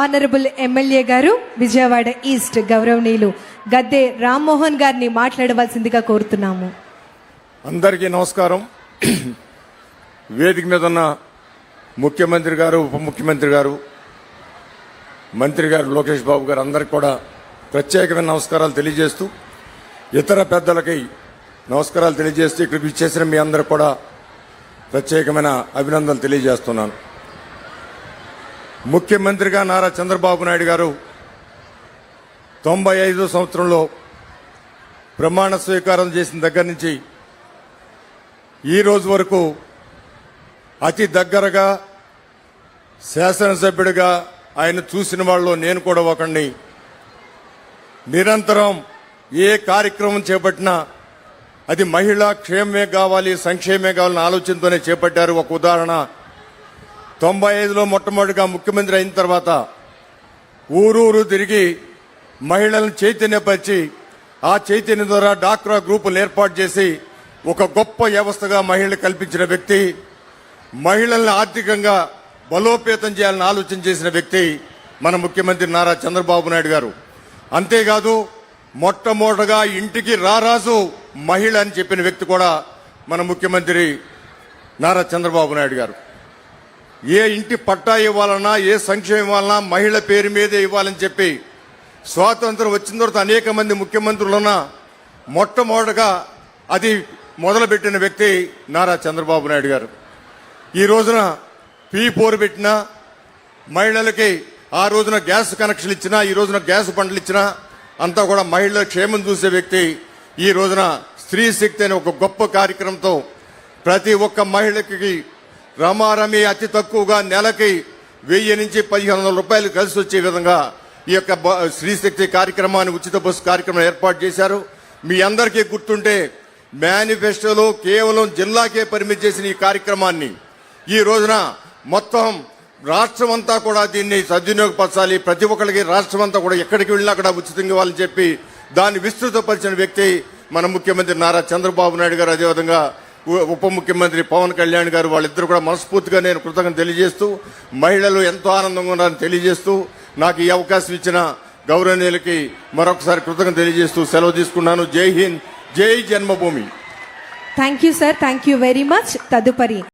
Honourable MLA గారు Vijayawada east గౌరవనీయులు గద్దె రామ్మోహన్ గారిని మాట్లాడవలసిందిగా కోరుతున్నాము. అందరికీ నమస్కారం. వేదిక మీద ఉన్న ముఖ్యమంత్రి గారు ఉప ముఖ్యమంత్రి గారు మంత్రి గారు లోకేష్ బాబు గారు అందరికి కూడా ప్రత్యేకమైన నమస్కారాలు తెలియజేస్తూ ఇతర పెద్దలకి నమస్కారాలు తెలియజేస్తూ ఇక్కడికి ఇచ్చేసిన మీ అందరికి కూడా ప్రత్యేకమైన అభినందనలు తెలియజేస్తున్నాను. ముఖ్యమంత్రిగా నారా చంద్రబాబు నాయుడు గారు తొంభై ఐదో సంవత్సరంలో ప్రమాణ స్వీకారం చేసిన దగ్గర నుంచి ఈ రోజు వరకు అతి దగ్గరగా శాసనసభ్యుడిగా ఆయన చూసిన వాళ్ళు నేను కూడా ఒకడిని నిరంతరం ఏ కార్యక్రమం చేపట్టినా అది మహిళా క్షేమమే కావాలి సంక్షేమే కావాలని ఆలోచనతోనే చేపట్టారు. ఒక ఉదాహరణ తొంభై ఐదులో మొట్టమొదటిగా ముఖ్యమంత్రి అయిన తర్వాత ఊరూరు తిరిగి మహిళలను చైతన్యపరిచి ఆ చైతన్యం ద్వారా డాక్రా గ్రూపులు ఏర్పాటు చేసి ఒక గొప్ప వ్యవస్థగా మహిళలు కల్పించిన వ్యక్తి మహిళల్ని ఆర్థికంగా బలోపేతం చేయాలని ఆలోచన చేసిన వ్యక్తి మన ముఖ్యమంత్రి నారా చంద్రబాబు నాయుడు గారు. అంతేకాదు మొట్టమొదటగా ఇంటికి రారాజు మహిళ అని చెప్పిన వ్యక్తి కూడా మన ముఖ్యమంత్రి నారా చంద్రబాబు నాయుడు గారు. ఏ ఇంటి పట్టా ఇవ్వాలన్నా ఏ సంక్షేమం ఇవ్వాలన్నా మహిళ పేరు మీదే ఇవ్వాలని చెప్పి స్వాతంత్రం వచ్చిన తర్వాత అనేక మంది ముఖ్యమంత్రులున్న మొట్టమొదటగా అది మొదలుపెట్టిన వ్యక్తి నారా చంద్రబాబు నాయుడు గారు. ఈ రోజున పీ ఫోర్ పెట్టిన మహిళలకి ఆ రోజున గ్యాస్ కనెక్షన్ ఇచ్చినా ఈ రోజున గ్యాస్ బండ్లు ఇచ్చినా అంతా కూడా మహిళల క్షేమం చూసే వ్యక్తి ఈ రోజున స్త్రీ శక్తి అనే ఒక గొప్ప కార్యక్రమంతో ప్రతి ఒక్క మహిళకి రమారమి అతి తక్కువగా నెలకి వెయ్యి నుంచి పదిహేను వందల రూపాయలు కలిసి వచ్చే విధంగా ఈ యొక్క స్త్రీశక్తి కార్యక్రమాన్ని ఉచిత బస్సు కార్యక్రమం ఏర్పాటు చేశారు. మీ అందరికీ గుర్తుంటే మేనిఫెస్టోలో కేవలం జిల్లాకే పరిమితి చేసిన ఈ కార్యక్రమాన్ని ఈ రోజున మొత్తం రాష్ట్రం అంతా కూడా దీన్ని సద్వినియోగపరచాలి. ప్రతి ఒక్కరికి రాష్ట్రం అంతా కూడా ఎక్కడికి వెళ్ళినా అక్కడ ఉచితంగా ఇవ్వాలని చెప్పి దాన్ని విస్తృతపరిచిన వ్యక్తి మన ముఖ్యమంత్రి నారా చంద్రబాబు నాయుడు గారు. అదేవిధంగా ఉప ముఖ్యమంత్రి పవన్ కళ్యాణ్ గారు వాళ్ళిద్దరు కూడా మనస్ఫూర్తిగా నేను కృతజ్ఞత తెలియజేస్తూ మహిళలు ఎంతో ఆనందంగా ఉన్నారని తెలియజేస్తూ నాకు ఈ అవకాశం ఇచ్చిన గౌరవనీయులకి మరొకసారి కృతజ్ఞత తెలియజేస్తూ సెలవు తీసుకున్నాను. జై హింద్ జై జన్మభూమి. Thank you sir thank you very much తదుపరి